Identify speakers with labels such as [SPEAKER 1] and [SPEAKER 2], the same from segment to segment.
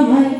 [SPEAKER 1] i'm my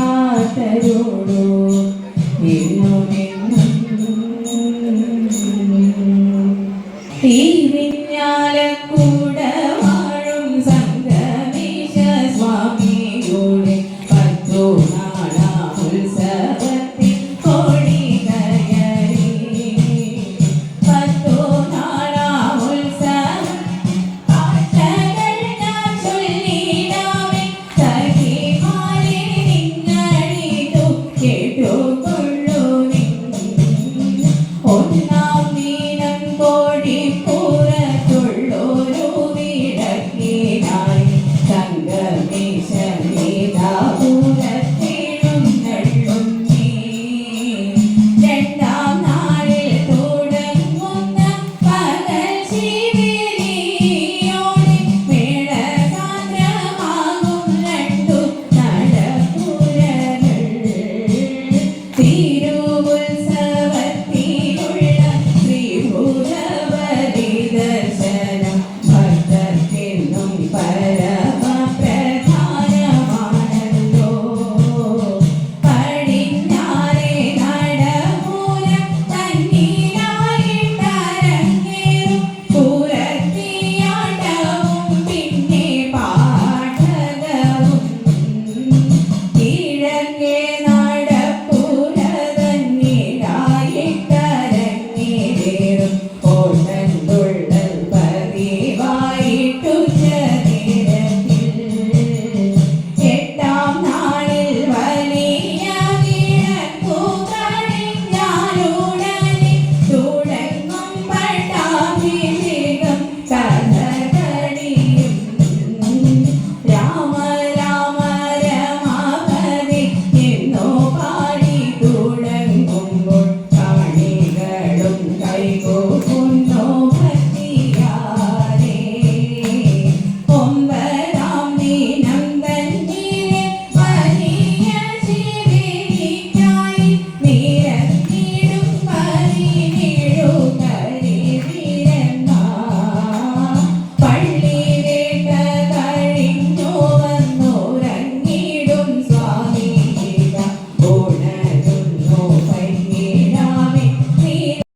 [SPEAKER 1] മാതരോടോ എന്നു തിരിഞ്ഞാലക്കൂട വാഴും സംഗമേശ സ്വാമിയോടെ പത്തു നാളാ